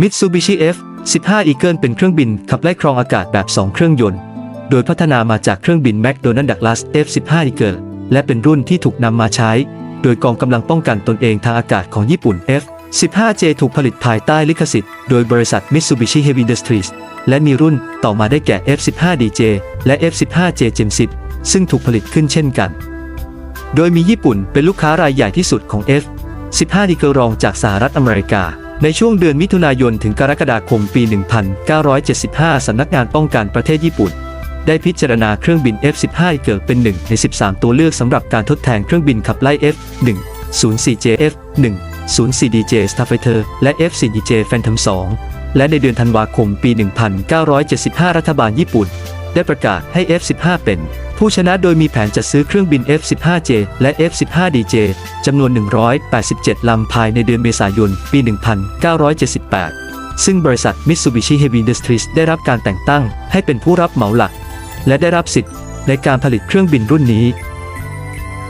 Mitsubishi F-15 Eagle เป็นเครื่องบินขับไล่ครองอากาศแบบ 2 เครื่องยนต์ โดยพัฒนามาจากเครื่องบิน McDonnell Douglas F-15 Eagle และเป็นรุ่นที่ถูกนำมาใช้ โดยกองกำลังป้องกันตนเองทางอากาศของญี่ปุ่น F-15J ถูกผลิตภายใต้ลิขสิทธิ์ โดยบริษัท Mitsubishi Heavy Industries และมีรุ่นต่อมาได้แก่ F-15DJ และ F-15J Gen 10 ซึ่งถูกผลิตขึ้นเช่นกัน โดยมีญี่ปุ่นเป็นลูกค้ารายใหญ่ที่สุดของ F 15ดีเกลรองจากสหรัฐอเมริกา ในช่วงเดือนมิถุนายนถึงกรกฎาคมปี 1975 สำนักงานป้องกันประเทศญี่ปุ่น ได้พิจารณาเครื่องบิน F-15 เกิดเป็นหนึ่งใน 13 ตัวเลือกสำหรับการทดแทนเครื่องบินขับไล่ F-104J F-104DJ Starfighter และ F-4DJ Phantom 2 และในเดือนธันวาคมปี 1975 รัฐบาลญี่ปุ่น ได้ประกาศให้ F-15 เป็น ผู้ชนะโดยมีแผนจัดซื้อเครื่องบิน F-15J และ F-15DJ จำนวน 187 ลำภายในเดือนเมษายน ปี 1978 ซึ่งบริษัท Mitsubishi Heavy Industries ได้รับการแต่งตั้งให้เป็นผู้รับเหมาหลัก และได้รับสิทธิ์ในการผลิตเครื่องบินรุ่นนี้